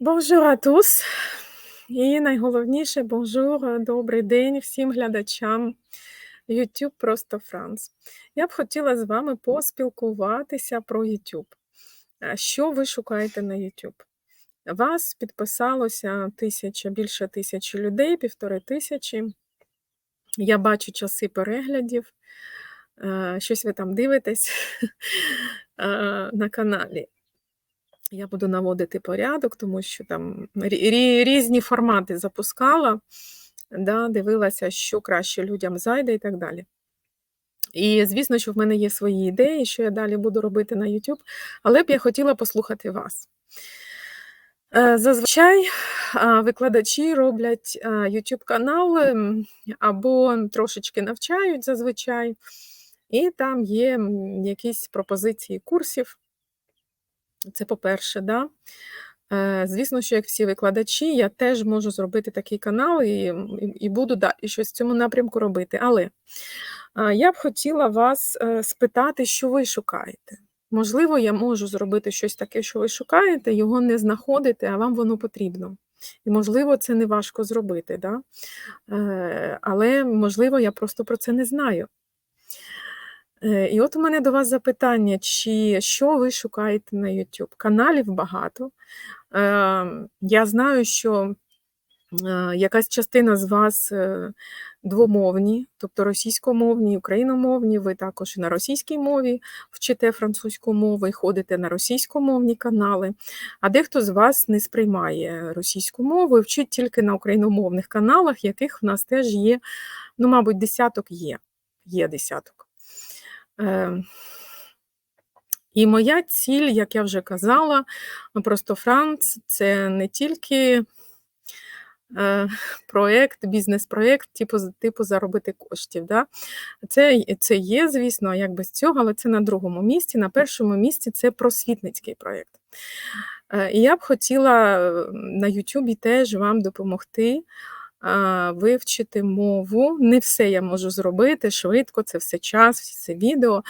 Bonjour à. І найголовніше бонжур, добрий день всім глядачам YouTube Просто Франц. Я б хотіла з вами поспілкуватися про YouTube. Е, Що ви шукаєте на YouTube? Вас підписалося тисяча, більше тисячі людей, півтори тисячі. Я бачу часи переглядів. Е, Щось ви там дивитесь е, на каналі. Я буду наводити порядок, тому що там рі- рі- різні формати запускала, да, дивилася, що краще людям зайде і так далі. І звісно, що в мене є свої ідеї, що я далі буду робити на YouTube, але б я хотіла послухати вас. Е, Зазвичай викладачі роблять YouTube канали м, або трошечки навчають зазвичай, і там є якісь пропозиції курсів. Це по-перше, да. Е, Звісно, що як всі викладачі, я теж можу зробити такий канал і, і, і буду далі щось в цьому напрямку робити. Але я б хотіла вас е, спитати, що ви шукаєте. Можливо, я можу зробити щось таке, що ви шукаєте, його не знаходите, а вам воно потрібно. І, можливо, це не важко зробити, да? Е, але, можливо, я просто про це не знаю. Е, І от у мене до вас запитання, чи що ви шукаєте на YouTube? Каналів багато. Е, Я знаю, що е, якась частина з вас е, двомовні, тобто російськомовні, україномовні, ви також і на російській мові вчите французьку мову і ходите на російськомовні канали, а дехто з вас не сприймає російську мову і вчить тільки на україномовних каналах, яких в нас теж є, ну, мабуть, десяток є. Є десяток. Е, І моя ціль, як я вже казала, просто Франц це не тільки е, проєкт, бізнес-проєкт, типу, типу заробити коштів. Да? Це, це є, звісно, як без цього, але це на другому місці. На першому місці це просвітницький проєкт. Е, І я б хотіла на Ютубі теж вам допомогти вивчити мову. Не все я можу зробити швидко, це все час, все відео.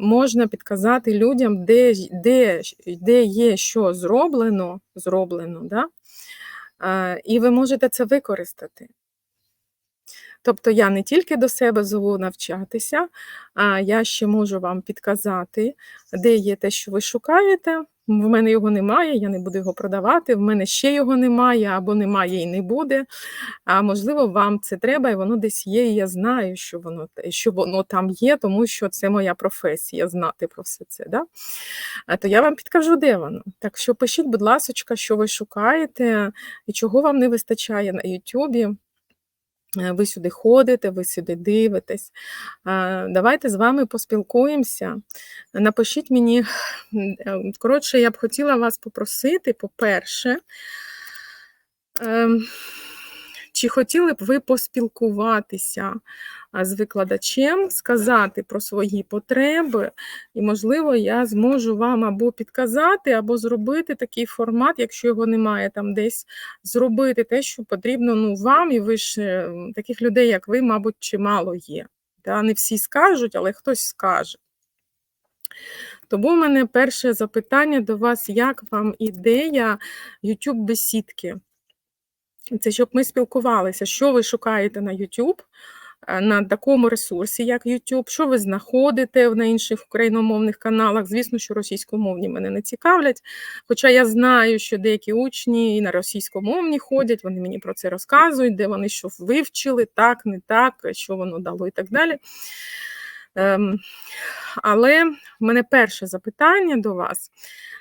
Можна підказати людям, де, де, де є що зроблено, зроблено да? І ви можете це використати. Тобто я не тільки до себе зову навчатися, а я ще можу вам підказати, де є те, що ви шукаєте. В мене його немає, я не буду його продавати. В мене ще його немає, або немає і не буде. А можливо, вам це треба, і воно десь є. І я знаю, що воно що воно там є, тому що це моя професія знати про все це. Да? А то я вам підкажу, де воно. Так що пишіть, будь ласка, що ви шукаєте і чого вам не вистачає на Ютубі. Е, Ви сюди ходите, ви сюди дивитесь. Давайте з вами поспілкуємося. Напишіть мені, е, коротше, я б хотіла вас попросити, по-перше, ем, чи хотіли б ви поспілкуватися з викладачем, сказати про свої потреби, і, можливо, я зможу вам або підказати, або зробити такий формат, якщо його немає там десь, зробити те, що потрібно ну, вам, і ви ж е, таких людей, як ви, мабуть, чимало є. Да? Не всі скажуть, але хтось скаже. Тому в мене перше запитання до вас: як вам ідея YouTube бесідки? Це щоб ми спілкувалися, що ви шукаєте на YouTube, е, на такому ресурсі, як YouTube, що ви знаходите на інших україномовних каналах. Звісно, що російськомовні мене не цікавлять. Хоча я знаю, що деякі учні і на російськомовні ходять, вони мені про це розказують, де вони що вивчили, так, не так, що воно дало і так далі. Ем, але в мене перше запитання до вас: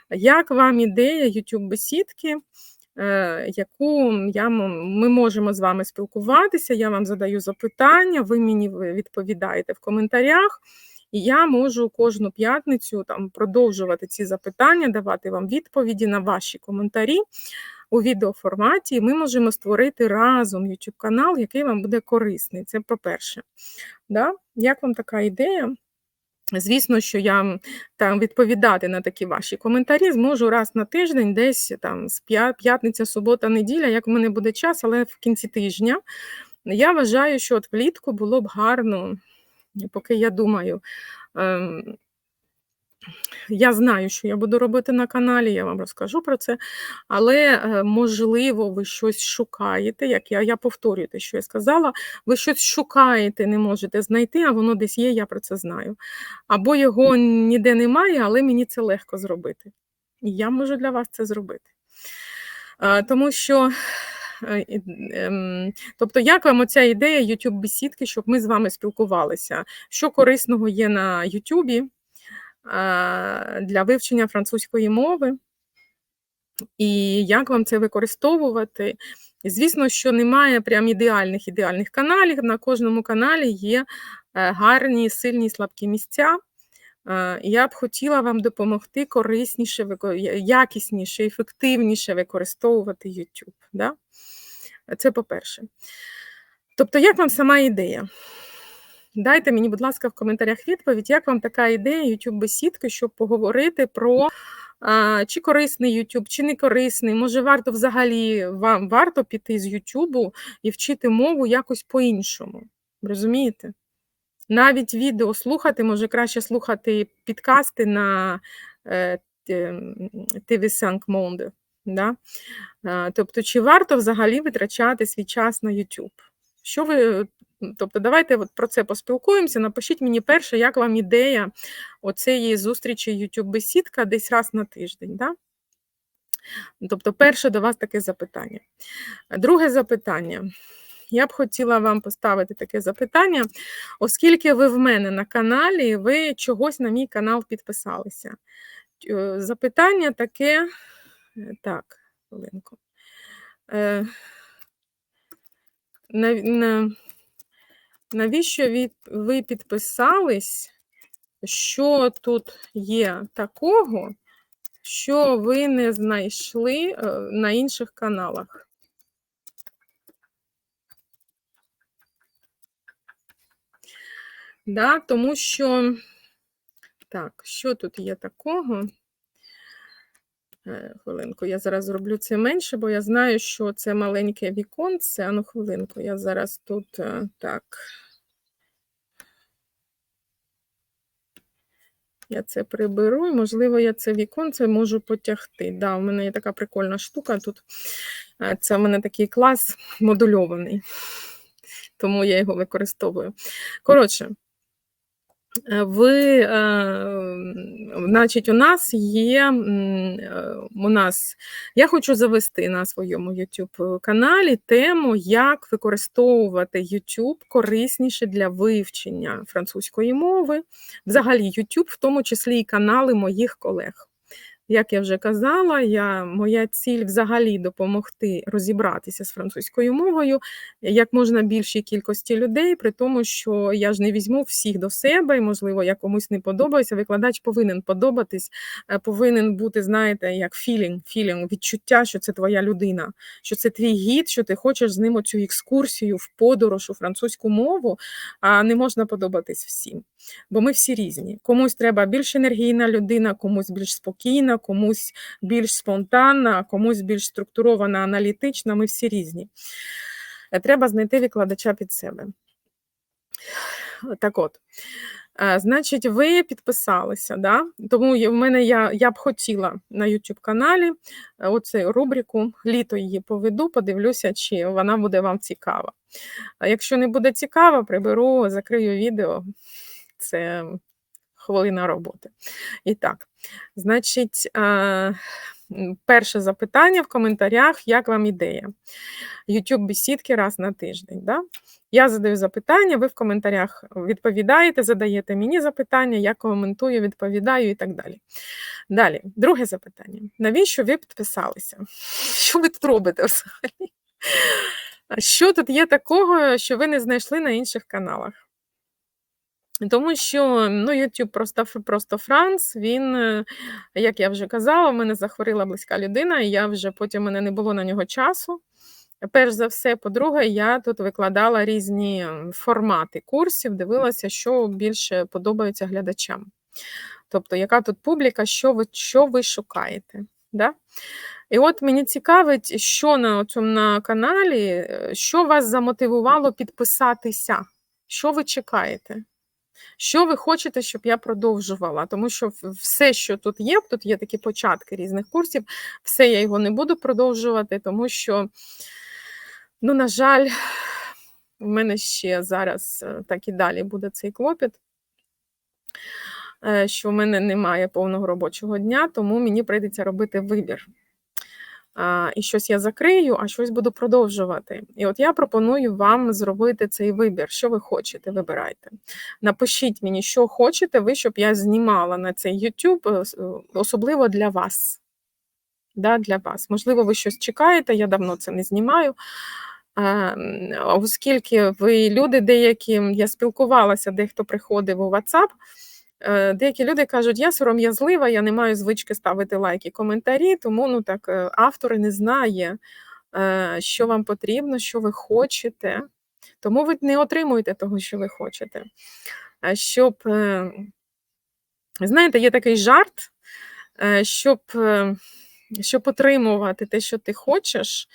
як вам ідея YouTube бесідки? е, яку я, ми можемо з вами спілкуватися, я вам задаю запитання, ви мені відповідаєте в коментарях, і я можу кожну п'ятницю там продовжувати ці запитання, давати вам відповіді на ваші коментарі у відеоформаті. І ми можемо створити разом YouTube канал, який вам буде корисний. Це по-перше. Да? Як вам така ідея? Звісно, що я там відповідати на такі ваші коментарі зможу раз на тиждень, десь там з п'ятниця, субота, неділя, як в мене буде час, але в кінці тижня. Я вважаю, що от влітку було б гарно, поки я думаю, ем, Я знаю, що я буду робити на каналі, я вам розкажу про це, але, е, можливо, ви щось шукаєте, як я я повторюю те, що я сказала, ви щось шукаєте, не можете знайти, а воно десь є, я про це знаю. Або його ніде немає, але мені це легко зробити. І я можу для вас це зробити. Е, Тому що, е, ем, тобто, як вам оця ідея youtube бесідки щоб ми з вами спілкувалися? Що корисного є на Ютубі? Для вивчення французької мови, і як вам це використовувати. Звісно, що немає прям ідеальних ідеальних каналів. На кожному каналі є е, гарні, сильні слабкі місця. Е, Я б хотіла вам допомогти корисніше, якісніше, ефективніше використовувати YouTube. Да? Це по-перше. Тобто, як вам сама ідея? Дайте мені, будь ласка, в коментарях відповідь, як вам така ідея youtube бесідки, щоб поговорити про а, чи корисний YouTube, чи не корисний. Може, варто взагалі вам варто піти з YouTube і вчити мову якось по-іншому. Розумієте? Навіть відео слухати, може краще слухати підкасти на е, TV5 Да? Тобто, чи варто взагалі витрачати свій час на YouTube? Що ви Тобто, давайте от про це поспілкуємося. Напишіть мені перше, як вам ідея оцеї зустрічі youtube бесідка десь раз на тиждень. Да? Тобто, перше до вас таке запитання. Друге запитання. Я б хотіла вам поставити таке запитання, оскільки ви в мене на каналі, ви чогось на мій канал підписалися. Е, Запитання таке. е, Так, хвилинку. Е, Навіщо ви, підписались? Що тут є такого, що ви не знайшли е, на інших каналах? Да, тому що, так, що тут є такого? Е, Хвилинку, я зараз зроблю це менше, бо я знаю, що це маленьке віконце. Ану, хвилинку, я зараз тут е, так. Я це приберу, і, можливо, я це віконце можу потягти. Да, У мене є така прикольна штука тут. Е, Це в мене такий клас модульований, тому я його використовую. Коротше, ви, е, значить, у нас є е, у нас, я хочу завести на своєму YouTube каналі тему, як використовувати YouTube корисніше для вивчення французької мови, взагалі YouTube, в тому числі і канали моїх колег. Як я вже казала, я, моя ціль взагалі допомогти розібратися з французькою мовою як можна більшій кількості людей, при тому, що я ж не візьму всіх до себе, і, можливо, я комусь не подобаюся. Викладач повинен подобатись, е, повинен бути, знаєте, як філінг, філінг, відчуття, що це твоя людина, що це твій гід, що ти хочеш з ним оцю екскурсію в подорож у французьку мову, а не можна подобатись всім. Бо ми всі різні. Комусь треба більш енергійна людина, комусь більш спокійна, комусь більш спонтанна, комусь більш структурована, аналітична. Ми всі різні. Е, Треба знайти викладача під себе. Так от. е, Значить, ви підписалися, да? тому в мене я, я б хотіла на YouTube каналі оцю рубрику літо її поведу, подивлюся, чи вона буде вам цікава. А якщо не буде цікава, приберу, закрию відео. Це хвилина роботи. І так, значить, е, перше запитання в коментарях: як вам ідея? YouTube бесідки раз на тиждень. Да? Я задаю запитання, ви в коментарях відповідаєте, задаєте мені запитання, я коментую, відповідаю і так далі. Далі, друге запитання: навіщо ви підписалися? Що ви тут робите взагалі? Що тут є такого, що ви не знайшли на інших каналах? Тому що ну, YouTube просто, просто Франц, він, е, як я вже казала, в мене захворіла близька людина, і я вже потім мене не було на нього часу. Перш за все, по-друге, я тут викладала різні формати курсів, дивилася, що більше подобається глядачам. Тобто, яка тут публіка, що ви, що ви шукаєте. Да? І от мені цікавить, що на цьому на каналі, е, що вас замотивувало підписатися? Що ви чекаєте? Що ви хочете, щоб я продовжувала? Тому що все, що тут є, тут є такі початки різних курсів, все я його не буду продовжувати, тому що, ну, на жаль, в мене ще зараз е, так і далі буде цей клопіт, е, що в мене немає повного робочого дня, тому мені прийдеться робити вибір. І щось я закрию, а щось буду продовжувати. І от я пропоную вам зробити цей вибір. Що ви хочете, вибирайте. Напишіть мені, що хочете ви, щоб я знімала на цей YouTube, е, е, особливо для вас. Да, для вас. Можливо, ви щось чекаєте, я давно це не знімаю. Оскільки ви люди деякі, я спілкувалася, дехто приходив у WhatsApp, Деякі люди кажуть, я сором'язлива, я не маю звички ставити лайки, коментарі, тому ну так е, автор не знає, е, що вам потрібно, що ви хочете. Тому ви не отримуєте того, що ви хочете. Щоб, е, знаєте, є такий жарт, е, щоб, е, щоб отримувати те, що ти хочеш,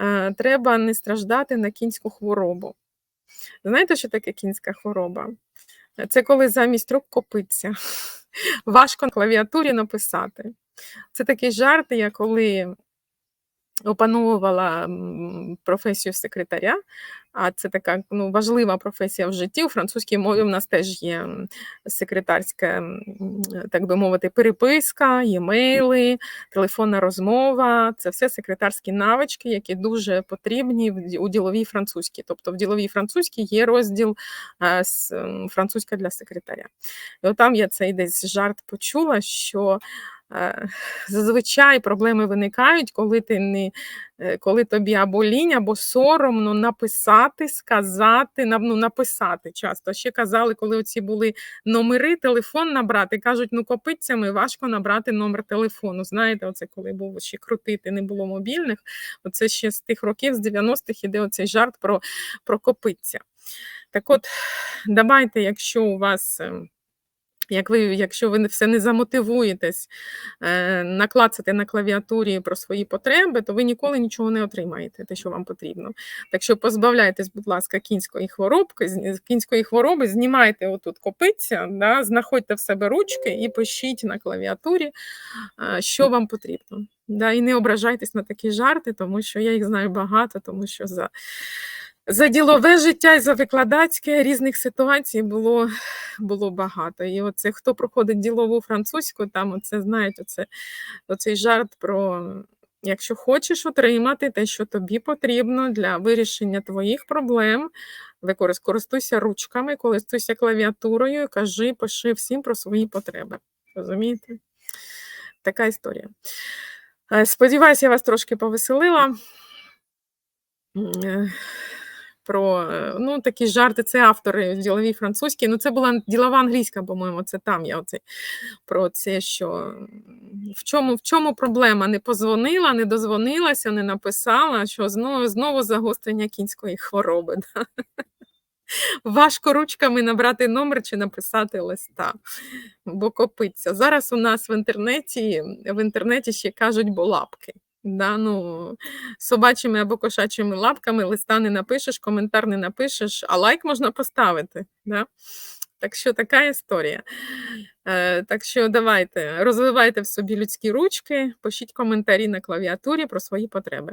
е, треба не страждати на кінську хворобу. Знаєте, що таке кінська хвороба? Це коли замість рук копиться. Важко на клавіатурі написати. Це такий жарт, я коли опановувала професію секретаря, а це така ну, важлива професія в житті. У французькій мові в нас теж є секретарська, так би мовити, переписка, є-мейли, телефонна розмова. Це все секретарські навички, які дуже потрібні у діловій французькій. Тобто в діловій французькій є розділ е, французька для секретаря. І от там я цей десь жарт почула, що зазвичай проблеми виникають, коли ти не е, коли тобі або лінь, або соромно написати, сказати, ну, написати часто. Ще казали, коли оці були номери, телефон набрати, кажуть, ну копицями важко набрати номер телефону. Знаєте, оце коли був ще крутити, не було мобільних. Оце ще з тих років, з 90-х, іде оцей жарт про, про копиця. Так от, давайте, якщо у вас. Як ви, якщо ви все не замотивуєтесь е, наклацати на клавіатурі про свої потреби, то ви ніколи нічого не отримаєте, те, що вам потрібно. Так що позбавляйтесь, будь ласка, кінської хворобки, кінської хвороби, знімайте отут копиця, да, знаходьте в себе ручки і пишіть на клавіатурі, е, що вам потрібно. Да, і не ображайтесь на такі жарти, тому що я їх знаю багато, тому що за. За ділове життя і за викладацьке різних ситуацій було, було багато. І оце хто проходить ділову французьку, там оце знаєте, оце, оцей жарт про якщо хочеш отримати те, що тобі потрібно для вирішення твоїх проблем, користуйся ручками, користуйся клавіатурою, кажи, пиши всім про свої потреби. Розумієте? Така історія. Е, Сподіваюся, я вас трошки повеселила. Про е, ну, такі жарти, це автори ділові французькі. Ну, це була ділова англійська, по-моєму, це там я оце, про це, що в чому, в чому проблема? Не позвонила, не дозвонилася, не написала, що знову, знову загострення кінської хвороби. Да? Важко ручками набрати номер чи написати листа, бо копиться. Зараз у нас в інтернеті, в інтернеті ще кажуть болапки. Да, ну, собачими або кошачими лапками листа не напишеш, коментар не напишеш, а лайк можна поставити. Да? Так що така історія. Е, так що давайте, розвивайте в собі людські ручки, пишіть коментарі на клавіатурі про свої потреби.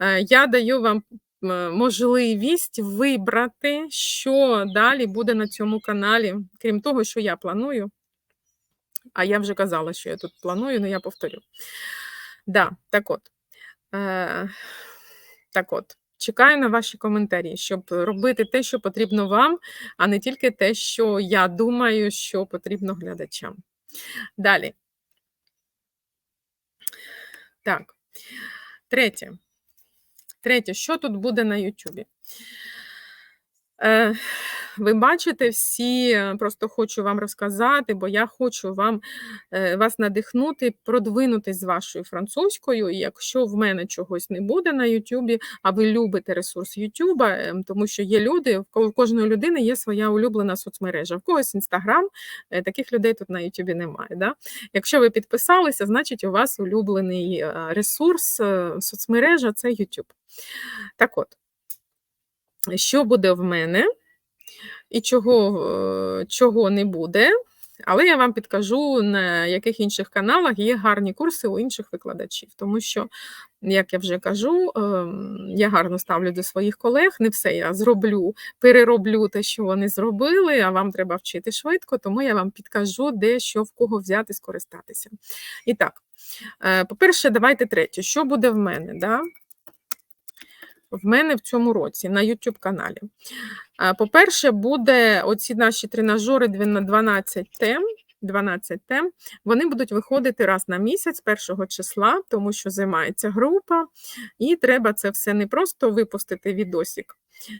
Е, я даю вам можливість вибрати, що далі буде на цьому каналі, крім того, що я планую. А я вже казала, що я тут планую, але я повторю. Да, так от. Е, так от. Чекаю на ваші коментарі, щоб робити те, що потрібно вам, а не тільки те, що я думаю, що потрібно глядачам. Далі. Так. Третє. Третє, що тут буде на Ютубі? Е, ви бачите всі, е, просто хочу вам розказати, бо я хочу вам е, вас надихнути, продвинутись з вашою французькою. І якщо в мене чогось не буде на Ютубі, а ви любите ресурс Ютуба, ем, тому що є люди, в кожної людини є своя улюблена соцмережа. В когось Інстаграм, таких людей тут на Ютубі немає. Да? Якщо ви підписалися, значить у вас улюблений ресурс, соцмережа це YouTube. Так от, що буде в мене? і чого, е, чого не буде. Але я вам підкажу, на яких інших каналах є гарні курси у інших викладачів, тому що, як я вже кажу, ем, я гарно ставлю до своїх колег. Не все я зроблю, перероблю те, що вони зробили, а вам треба вчити швидко, тому я вам підкажу, де що в кого взяти, скористатися. І так, е, по-перше, давайте третє. Що буде в мене? Да? В мене в цьому році на YouTube каналі. По-перше, буде оці наші тренажери на 12 тем. 12 тем, вони будуть виходити раз на місяць, 1 числа, тому що займається група, і треба це все не просто випустити відосик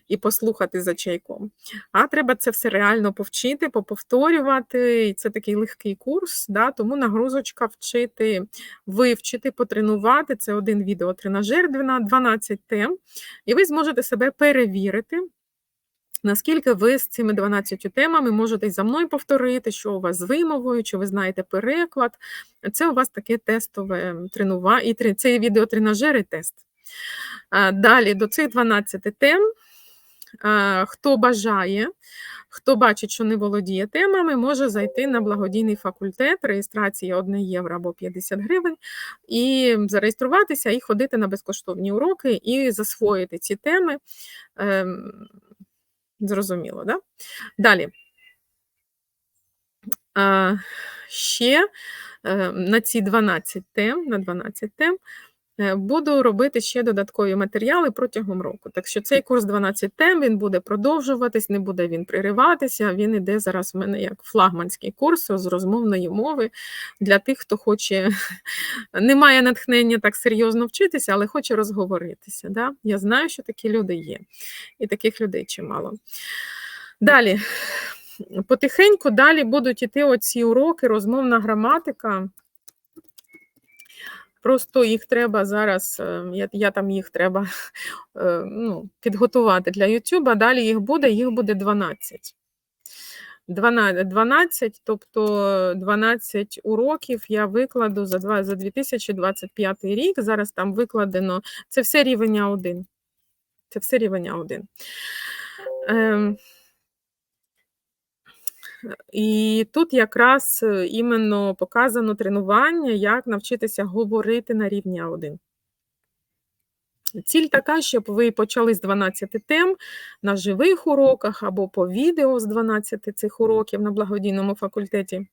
і послухати за чайком, а треба це все реально повчити, поповторювати. І це такий легкий курс, да, тому нагрузочка вчити, вивчити, потренувати. Це один відеотренажер 12 тем, і ви зможете себе перевірити. Наскільки ви з цими 12 темами можете за мною повторити, що у вас з вимовою, чи ви знаєте переклад. Це у вас таке тестове тренування, і це відеотренажер і тест. Далі до цих 12 тем, хто бажає, хто бачить, що не володіє темами, може зайти на благодійний факультет, реєстрація 1 євро або 50 гривень, і зареєструватися і ходити на безкоштовні уроки і засвоїти ці теми. Ем, Зрозуміло, да? Далі. Ще е, на ці 12 тем, на 12 тем буду робити ще додаткові матеріали протягом року. Так що цей курс 12 тем він буде продовжуватись, не буде він пририватися. Він іде зараз в мене як флагманський курс з розмовної мови для тих, хто хоче, не має натхнення так серйозно вчитися, але хоче розговоритися. Да? Я знаю, що такі люди є, і таких людей чимало. Далі. Потихеньку далі будуть іти оці уроки, розмовна граматика. Просто їх треба зараз, е, я, я там їх треба е, ну, підготувати для YouTube, а далі їх буде, їх буде 12. 12, 12, тобто 12 уроків я викладу за 2025 рік. Зараз там викладено, це все рівень А1. Це все рівень А1. Ем, і тут якраз е, іменно показано тренування, як навчитися говорити на рівні А1. Ціль така, щоб ви почали з 12 тем на живих уроках або по відео з 12 цих уроків на благодійному факультеті.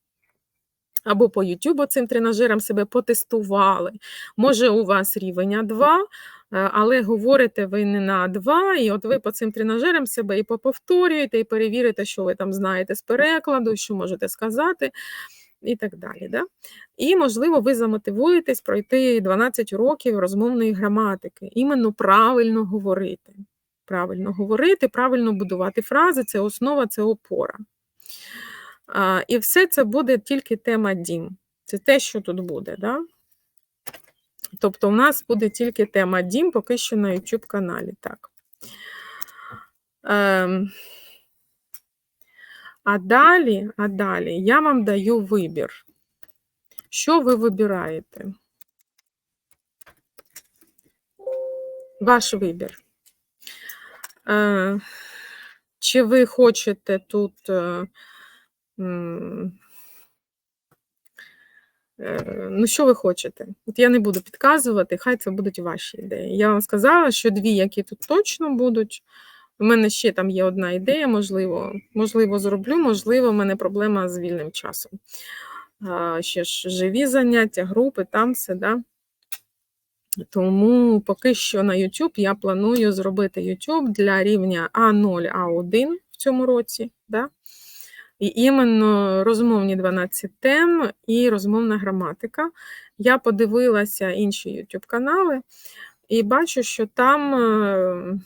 Або по YouTube цим тренажерам себе потестували. Може, у вас рівень А2, е, але говорите ви не на А2, і от ви по цим тренажерам себе і поповторюєте, і перевірите, що ви там знаєте з перекладу, що можете сказати, і так далі. Да? І, можливо, ви замотивуєтесь пройти 12 уроків розмовної граматики, іменно правильно говорити. Правильно говорити, правильно будувати фрази це основа, це опора. А, І все це буде тільки тема дім. Це те, що тут буде. Да? Тобто, у нас буде тільки тема дім, поки що на YouTube каналі. Так. Ем, а далі, а далі я вам даю вибір. Що ви вибираєте? Ваш вибір. Е, Чи ви хочете тут е, ну, що ви хочете? От я не буду підказувати, хай це будуть ваші ідеї. Я вам сказала, що дві, які тут точно будуть. У мене ще там є одна ідея, можливо, можливо, зроблю, можливо, в мене проблема з вільним часом. Ще ж живі заняття, групи, там все, да? Тому поки що на YouTube я планую зробити YouTube для рівня А0, А1 в цьому році. Да? І іменно розмовні 12 тем і розмовна граматика. Я подивилася інші YouTube канали і бачу, що там. е,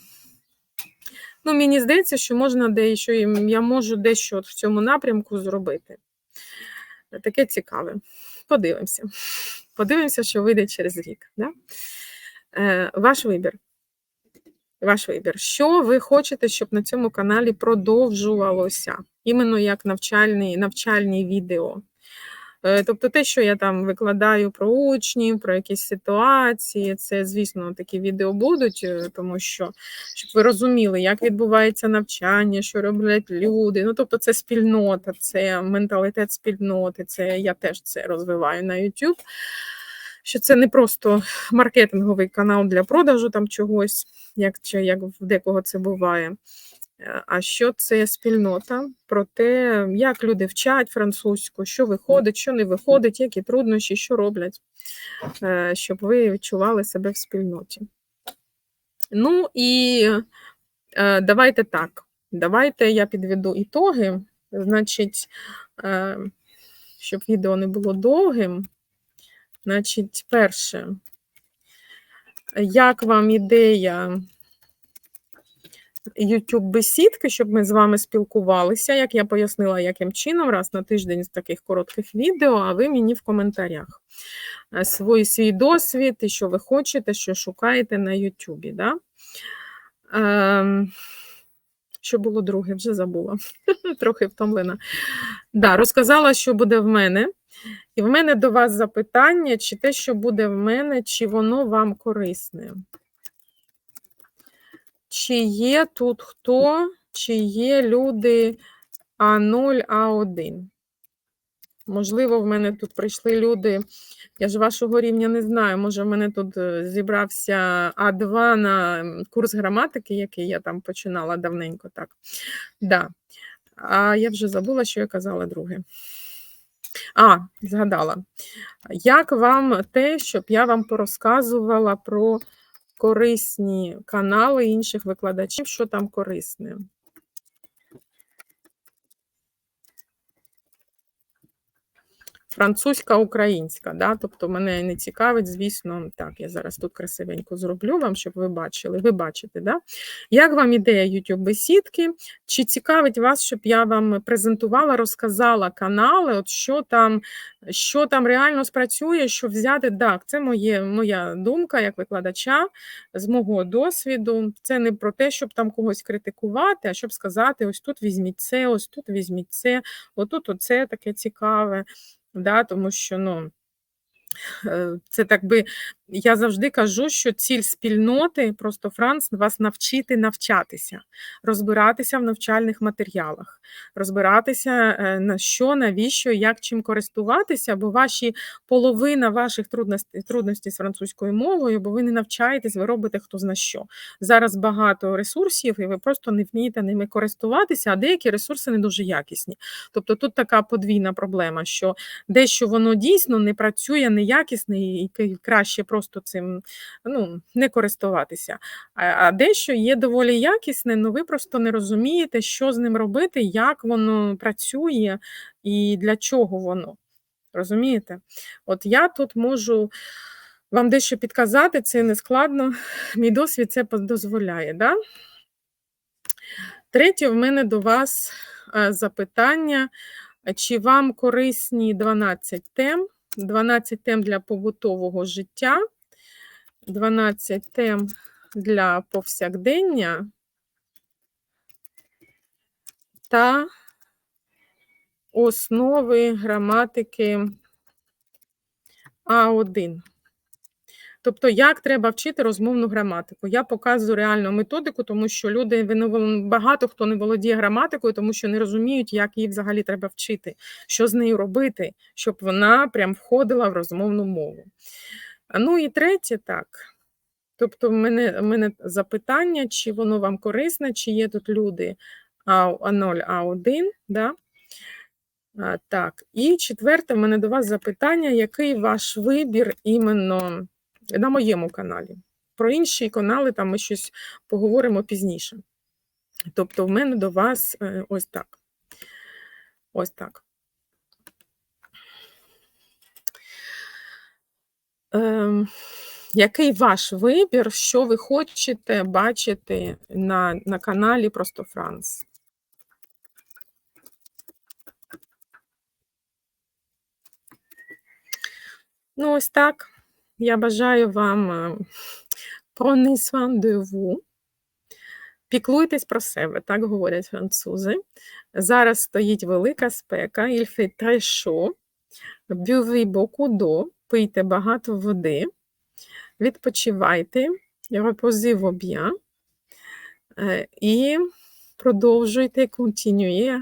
Ну, мені здається, що можна дещо, я можу дещо в цьому напрямку зробити. Таке цікаве. Подивимося. Подивимося, що вийде через рік. Да? Е, Ваш вибір. Ваш вибір. Що ви хочете, щоб на цьому каналі продовжувалося? Іменно як навчальні, навчальні відео. Е, тобто те, що я там викладаю про учнів, про якісь ситуації, це, звісно, такі відео будуть, е, тому що щоб ви розуміли, як відбувається навчання, що роблять люди. Ну, тобто, це спільнота, це менталітет спільноти, це я теж це розвиваю на YouTube. Що це не просто маркетинговий канал для продажу там чогось, як як в декого це буває. Е, а що це спільнота про те, як люди вчать французьку, що виходить, що не виходить, які труднощі, що роблять, е, щоб ви відчували себе в спільноті. Ну і е, давайте так. Давайте я підведу ітоги. Значить, щоб відео не було довгим. Значить, перше, як вам ідея youtube бесідки, щоб ми з вами спілкувалися, як я пояснила, яким чином, раз на тиждень з таких коротких відео, а ви мені в коментарях е, свій свій досвід і що ви хочете, що шукаєте на Ютубі. Да? Ем, що було друге, вже забула. Трохи втомлена. Да, Розказала, що буде в мене. І в мене до вас запитання, чи те, що буде в мене, чи воно вам корисне. Чи є тут хто, чи є люди А0, А1? Можливо, в мене тут прийшли люди. Я ж вашого рівня не знаю. Може, в мене тут е, зібрався А2 на курс граматики, який я там починала давненько, так. Да. А я вже забула, що я казала друге. А, згадала. Як вам те, щоб я вам порозказувала про корисні канали інших викладачів, що там корисне? Французька, українська, да? тобто мене не цікавить, звісно, так, я зараз тут красивенько зроблю вам, щоб ви бачили. Ви бачите, да? як вам ідея youtube бесідки? Чи цікавить вас, щоб я вам презентувала, розказала канали, от що там що там реально спрацює, що взяти? Так, це моє, моя думка як викладача з мого досвіду. Це не про те, щоб там когось критикувати, а щоб сказати: ось тут візьміть це, ось тут візьміть це, отут оце таке цікаве да, тому що ну, Е, це так би я завжди кажу, що ціль спільноти, просто Франц, вас навчити навчатися, розбиратися в навчальних матеріалах, розбиратися е, на що, навіщо, як чим користуватися, бо ваші половина ваших трудностей з французькою мовою, бо ви не навчаєтесь, ви робите хто зна що. Зараз багато ресурсів, і ви просто не вмієте ними користуватися, а деякі ресурси не дуже якісні. Тобто тут така подвійна проблема, що дещо воно дійсно не працює, не неякісний і краще просто цим ну, не користуватися. А дещо є доволі якісне, але ви просто не розумієте, що з ним робити, як воно працює і для чого воно. Розумієте? От я тут можу. Вам дещо підказати, це не складно, мій досвід це дозволяє. Да? Третє, в мене до вас е, запитання, чи вам корисні 12 тем, 12 тем для побутового життя, 12 тем для повсякдення та основи граматики А1. Тобто, як треба вчити розмовну граматику. Я показую реальну методику, тому що люди багато хто не володіє граматикою, тому що не розуміють, як її взагалі треба вчити, що з нею робити, щоб вона прям входила в розмовну мову. Ну і третє, так. Тобто, в мене в мене запитання, чи воно вам корисне, чи є тут люди А0, А1. да? А, Так, і четверте, в мене до вас запитання, який ваш вибір іменно на моєму каналі. Про інші канали там ми щось поговоримо пізніше. Тобто, в мене до вас е, ось так. Ось так. Ем, Який ваш вибір, що ви хочете бачити на на каналі Просто Франц? Ну, ось так. Я бажаю вам е, de vous. Піклуйтесь про себе, так говорять французи. Зараз стоїть велика спека, il fait très chaud. Buvez пийте багато води, відпочивайте, reposez-vous е, і продовжуйте, continuez,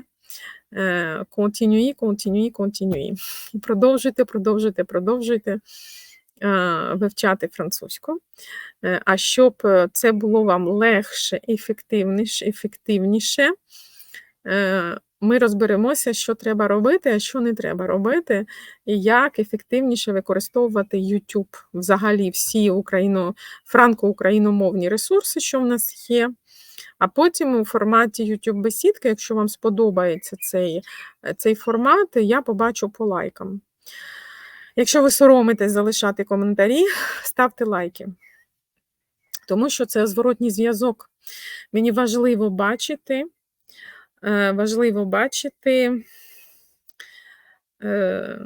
е, continuez, continuez, continuez. І Продовжуйте, продовжуйте, продовжуйте вивчати французьку. Е, А щоб е, це було вам легше, ефективніше, ефективніше, е, ми розберемося, що треба робити, а що не треба робити, і як ефективніше використовувати YouTube, взагалі всі україно, франко-україномовні ресурси, що в нас є. А потім у форматі YouTube бесідки, якщо вам сподобається цей, е, цей формат, я побачу по лайкам. Якщо ви соромитесь залишати коментарі, ставте лайки. Тому що це зворотній зв'язок. Мені важливо бачити, е, важливо бачити, е,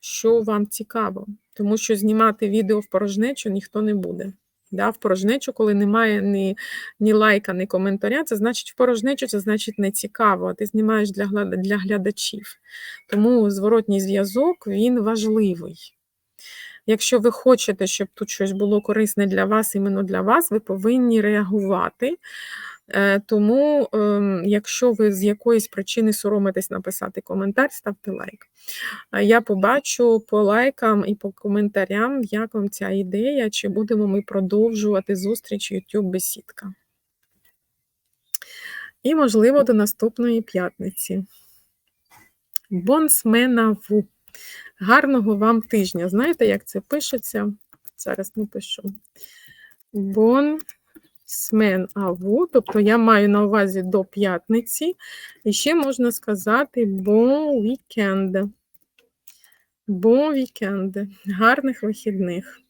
що вам цікаво. Тому що знімати відео в порожнечу ніхто не буде. Да, в порожнечу, коли немає ні, ні лайка, ні коментаря, це значить в порожнечу, це значить не цікаво, а ти знімаєш для, для глядачів. Тому зворотній зв'язок він важливий. Якщо ви хочете, щоб тут щось було корисне для вас, іменно для вас, ви повинні реагувати. Е, Тому, ем, якщо ви з якоїсь причини соромитесь написати коментар, ставте лайк. Я побачу по лайкам і по коментарям, як вам ця ідея, чи будемо ми продовжувати зустріч YouTube бесідка. І, можливо, до наступної п'ятниці. À vous. Гарного вам тижня. Знаєте, як це пишеться? Зараз напишу. Bon semaine Аву. Тобто я маю на увазі до п'ятниці. І ще можна сказати bon weekend. Bon weekend. Гарних вихідних.